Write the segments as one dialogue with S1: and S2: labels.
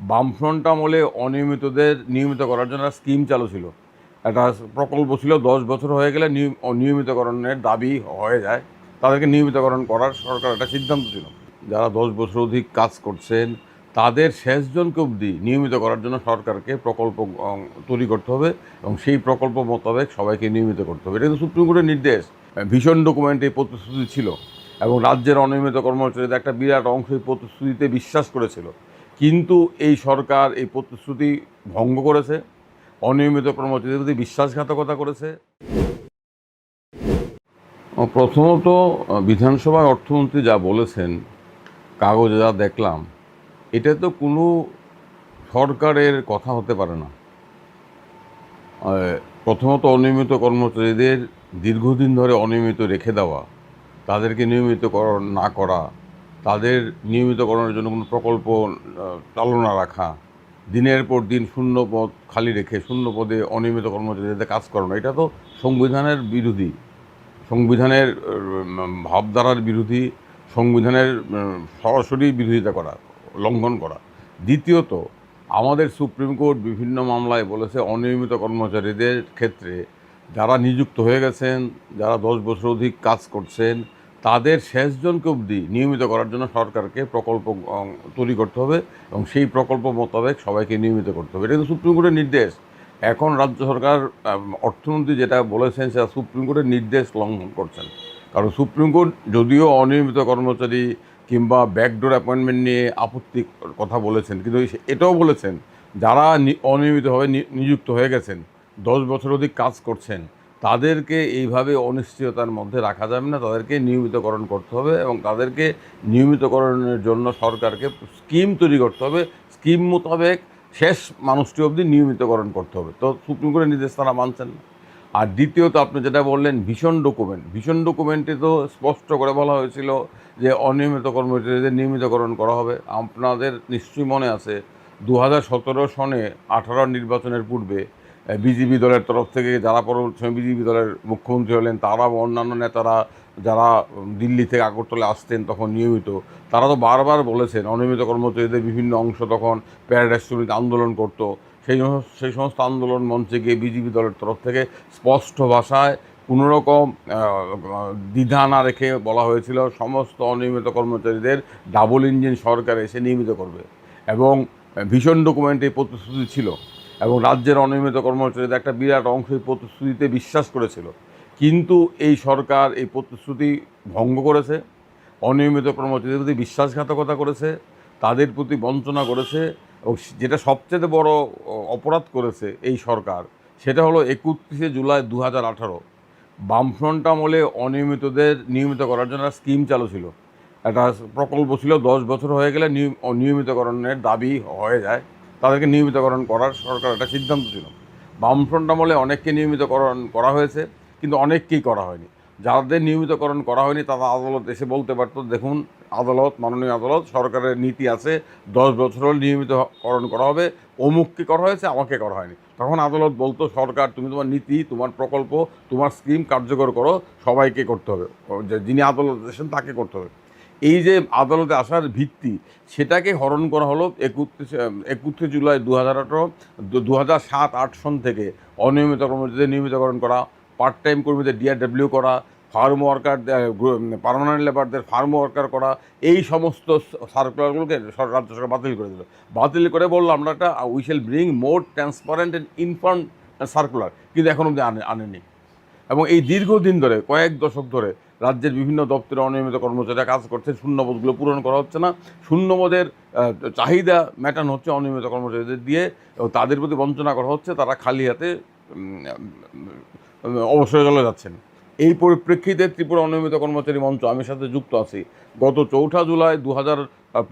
S1: বামফ্রন্ট আমলে অনিয়মিতদের নিয়মিত করার জন্য স্কিম চালু ছিল। একটা প্রকল্প ছিল, দশ বছর হয়ে গেলে নিয়ম- অনিয়মিতকরণের দাবি হয়ে যায়। তাদেরকে নিয়মিতকরণ করার সরকার একটা সিদ্ধান্ত ছিল। যারা দশ বছর অধিক কাজ করছেন, তাদের শেষজনকে অবধি নিয়মিত করার জন্য সরকারকে প্রকল্প তৈরি করতে হবে এবং সেই প্রকল্প মোতাবেক সবাইকে নিয়মিত করতে হবে। এটা কিন্তু সুপ্রিম কোর্টের নির্দেশ। ভীষণ ডকুমেন্টে এই প্রতিশ্রুতি ছিল এবং রাজ্যের অনিয়মিত কর্মচারীদের একটা বিরাট অংশ এই প্রতিশ্রুতিতে বিশ্বাস করেছিল। কিন্তু এই সরকার এই প্রতিশ্রুতি ভঙ্গ করেছে, অনিয়মিত কর্মচারীদের প্রতি বিশ্বাসঘাতকতা করেছে। প্রথমত বিধানসভায় অর্থমন্ত্রী যা বলেছেন, কাগজে যা দেখলাম, এটা তো কোনো সরকারের কথা হতে পারে না। প্রথমত অনিয়মিত কর্মচারীদের দীর্ঘদিন ধরে অনিয়মিত রেখে দেওয়া, তাদেরকে নিয়মিতকরণ না করা তাদের নিয়মিতকরণের জন্য কোনো প্রকল্প চালনা রাখা, দিনের পর দিন শূন্য পদ খালি রেখে শূন্য পদে অনিয়মিত কর্মচারীদের কাজ করানো, এটা তো সংবিধানের বিরোধী। সংবিধানের ভাবধারার বিরোধী, সংবিধানের সরাসরি বিরোধিতা করা, লঙ্ঘন করা। দ্বিতীয়ত, আমাদের সুপ্রিম কোর্ট বিভিন্ন মামলায় বলেছে অনিয়মিত কর্মচারীদের ক্ষেত্রে যারা নিযুক্ত হয়ে গেছেন, যারা দশ বছর অধিক কাজ করছেন তাদের শেষজনকে অবধি নিয়মিত করার জন্য সরকারকে প্রকল্প তৈরি করতে হবে এবং সেই প্রকল্প মোতাবেক সবাইকে নিয়মিত করতে হবে। এটা কিন্তু সুপ্রিম কোর্টের নির্দেশ। এখন রাজ্য সরকার অর্থমন্ত্রী যেটা বলেছেন সেটা সুপ্রিম কোর্টের নির্দেশ লঙ্ঘন করছেন। কারণ সুপ্রিম কোর্ট যদিও অনিয়মিত কর্মচারী কিংবা ব্যাকডোর অ্যাপয়েন্টমেন্ট নিয়ে আপত্তি কথা বলেছেন, কিন্তু এটাও বলেছেন, যারা অনিয়মিতভাবে নিযুক্ত হয়ে গেছেন, দশ বছর অধিক কাজ করছেন তাদেরকে এইভাবে অনিশ্চয়তার মধ্যে রাখা যাবে না, তাদেরকে নিয়মিতকরণ করতে হবে এবং তাদেরকে নিয়মিতকরণের জন্য সরকারকে স্কিম তৈরি করতে হবে। স্কিম মোতাবেক শেষ মানুষটি অবধি নিয়মিতকরণ করতে হবে। তো সুপ্রিম কোর্টের নির্দেশ তারা মানছেন না। আর দ্বিতীয়ত আপনি যেটা বললেন, ভীষণ ডকুমেন্ট ভীষণ ডকুমেন্টে তো স্পষ্ট করে বলা হয়েছিল যে অনিয়মিত কর্মচারীদের নিয়মিতকরণ করা হবে। আপনাদের নিশ্চয়ই মনে আছে দু হাজার সতেরো সনে আঠারো নির্বাচনের পূর্বে বিজেপি দলের তরফ থেকে যারা পরবর্তী বিজেপি দলের মুখ্যমন্ত্রী হলেন তারা অন্যান্য নেতারা যারা দিল্লি থেকে আগরতলা আসতেন তখন নিয়মিত, তারা তো বারবার বলেছেন, অনিয়মিত কর্মচারীদের বিভিন্ন অংশ তখন প্যারাডাইস শ্রমিক আন্দোলন করতো। সেই সেই সমস্ত আন্দোলন মঞ্চে গিয়ে বিজেপি দলের তরফ থেকে স্পষ্ট ভাষায় কোনোরকম দ্বিধা না রেখে বলা হয়েছিল, সমস্ত অনিয়মিত কর্মচারীদের ডাবল ইঞ্জিন সরকার এসে নিয়মিত করবে। এবং ভীষণ ডকুমেন্টে প্রতিশ্রুতি ছিল। এবং রাজ্যের অনিয়মিত কর্মচারীদের একটা বিরাট অংশ এই প্রতিশ্রুতিতে বিশ্বাস করেছিল। কিন্তু এই সরকার এই প্রতিশ্রুতি ভঙ্গ করেছে, অনিয়মিত কর্মচারীদের প্রতি বিশ্বাসঘাতকতা করেছে, তাদের প্রতি বঞ্চনা করেছে এবং যেটা সবচেয়ে বড় অপরাধ করেছে এই সরকার, সেটা হলো একত্রিশে জুলাই দু হাজার আঠারো। বামফ্রন্ট আমলে অনিয়মিতদের নিয়মিত করার জন্য একটা স্কিম চালু ছিল। একটা প্রকল্প ছিল, দশ বছর হয়ে গেলে নিয়ম- অনিয়মিতকরণের দাবি হয়ে যায়। তাদেরকে নিয়মিতকরণ করার সরকার একটা সিদ্ধান্ত ছিল। বামফ্রন্ট আমলে অনেককে নিয়মিতকরণ করা হয়েছে, কিন্তু অনেককেই করা হয়নি। যাদের নিয়মিতকরণ করা হয়নি, তারা আদালত এসে বলতে পারতো, দেখুন, আদালত, মাননীয় আদালত, সরকারের নীতি আছে, দশ বছর হলে নিয়মিতকরণ করা হবে, অমুককে করা হয়েছে, আমাকে করা হয়নি। তখন আদালত বলতো, সরকার, তুমি তোমার নীতি, তোমার প্রকল্প, তোমার স্কিম কার্যকর করো, সবাইকে করতে হবে। যিনি আদালত এসেছেন তাকে করতে হবে। এই যে আদালতে আসার ভিত্তি, সেটাকে হরণ করা হলো একত্রিশে একত্রিশে জুলাই দু হাজার আঠারো দু হাজার সাত, আট সন থেকে অনিয়মিত কর্মচারীদের নিয়মিতকরণ করা পার্ট টাইম কর্মীদের ডিআরডব্লিউ করা ফার্ম ওয়ার্কার পার্মানেন্ট লেবারদের ফার্ম ওয়ার্কার করা, এই সমস্ত সার্কুলারগুলোকে রাজ্য সরকার বাতিল করে দিল। বাতিল করে বলল, আমরা একটা we shall bring more transparent and inform circular কিন্তু এখন অব্দি আনে আনেনি। এবং এই দীর্ঘদিন ধরে, কয়েক দশক ধরে রাজ্যের বিভিন্ন দপ্তরে অনিয়মিত কর্মচারীরা কাজ করছে, শূন্যপদগুলো পূরণ করা হচ্ছে না। শূন্যপদের চাহিদা মেটানো হচ্ছে অনিয়মিত কর্মচারীদের দিয়ে তাদের প্রতি বঞ্চনা করা হচ্ছে, তারা খালি হাতে অবসরে চলে যাচ্ছেন। এই পরিপ্রেক্ষিতে ত্রিপুরা অনিয়মিত কর্মচারী মঞ্চ, আমি সাথে যুক্ত আছি। গত চৌঠা জুলাই দু হাজার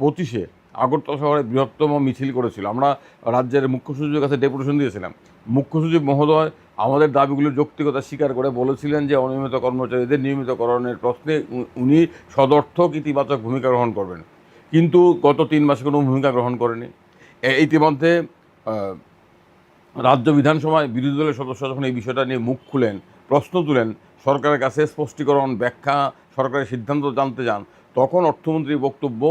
S1: পঁচিশে আগরতলা শহরে বৃহত্তম মিছিল করেছিল। আমরা রাজ্যের মুখ্য সচিবের কাছে ডেপুটেশন দিয়েছিলাম। মুখ্য সচিব মহোদয় আমাদের দাবিগুলোর যৌক্তিকতা স্বীকার করে বলেছিলেন যে অনিয়মিত কর্মচারীদের নিয়মিতকরণের প্রশ্নে উনি সদর্থক ইতিবাচক ভূমিকা গ্রহণ করবেন। কিন্তু গত তিন মাসে কোনো ভূমিকা গ্রহণ করেনি। ইতিমধ্যে রাজ্য বিধানসভায় বিরোধী দলের সদস্য যখন এই বিষয়টা নিয়ে মুখ খুলেন, প্রশ্ন তুলেন, সরকারের কাছে স্পষ্টীকরণ, ব্যাখ্যা, সরকারের সিদ্ধান্ত জানতে যান তখন অর্থমন্ত্রীর বক্তব্য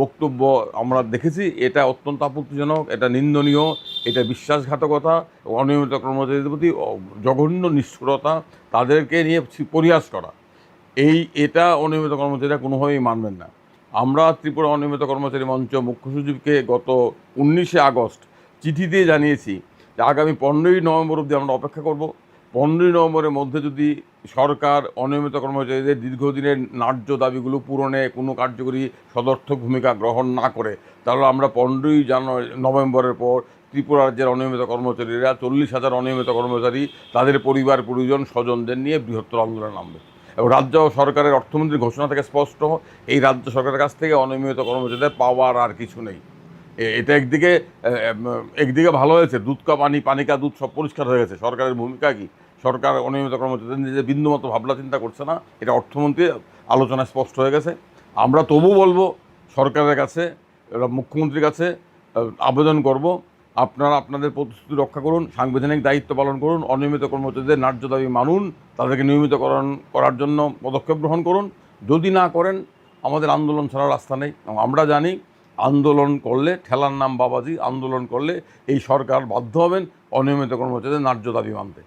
S1: বক্তব্য আমরা দেখেছি, এটা অত্যন্ত আপত্তিজনক, এটা নিন্দনীয়, এটা বিশ্বাসঘাতকতা, অনিয়মিত কর্মচারীদের প্রতি জঘন্য নিষ্ঠুরতা, তাদেরকে নিয়ে পরিহাস করা। এই, এটা অনিয়মিত কর্মচারীরা কোনোভাবেই মানবেন না। আমরা ত্রিপুরা অনিয়মিত কর্মচারী মঞ্চ মুখ্য সচিবকে গত উনিশে আগস্ট চিঠি দিয়ে জানিয়েছি যে আগামী পনেরোই নভেম্বর অবধি আমরা অপেক্ষা করব। পনেরোই নভেম্বরের মধ্যে যদি সরকার অনিয়মিত কর্মচারীদের দীর্ঘদিনের ন্যায্য দাবিগুলো পূরণে কোনো কার্যকরী সদর্থক ভূমিকা গ্রহণ না করে, তাহলে আমরা পনেরোই জানুয়ারি, নভেম্বরের পর ত্রিপুরা রাজ্যের অনিয়মিত কর্মচারীরা চল্লিশ হাজার অনিয়মিত কর্মচারী, তাদের পরিবার, পরিজন, স্বজনদের নিয়ে বৃহত্তর আন্দোলনে নামবে। এবং রাজ্য সরকারের অর্থমন্ত্রীর ঘোষণা থেকে স্পষ্ট, এই রাজ্য সরকারের কাছ থেকে অনিয়মিত কর্মচারীদের পাওয়ার আর কিছু নেই। এটা একদিকে একদিকে ভালো হয়েছে, দুধ কা পানি পানি কা দুধ সব পরিষ্কার হয়ে গেছে। সরকারের ভূমিকা কি? সরকার অনিয়মিত কর্মচারীদের নিজে বিন্দুমতো ভাবনা চিন্তা করছে না। এটা অর্থমন্ত্রী আলোচনায় স্পষ্ট হয়ে গেছে। আমরা তবু বলব, সরকারের কাছে মুখ্যমন্ত্রীর কাছে আবেদন করব। আপনারা আপনাদের প্রতিশ্রুতি রক্ষা করুন, সাংবিধানিক দায়িত্ব পালন করুন, অনিয়মিত কর্মচারীদের ন্যায্য দাবি মানুন, তাদেরকে নিয়মিতকরণ করার জন্য পদক্ষেপ গ্রহণ করুন। যদি না করেন, আমাদের আন্দোলন ছাড়া রাস্তা নেই। এবং আমরা জানি, আন্দোলন করলে, ঠেলার নাম বাবাজি, আন্দোলন করলে এই সরকার বাধ্য হবেন অনিয়মিত কর্মচারীদের ন্যায্য দাবি মানতে।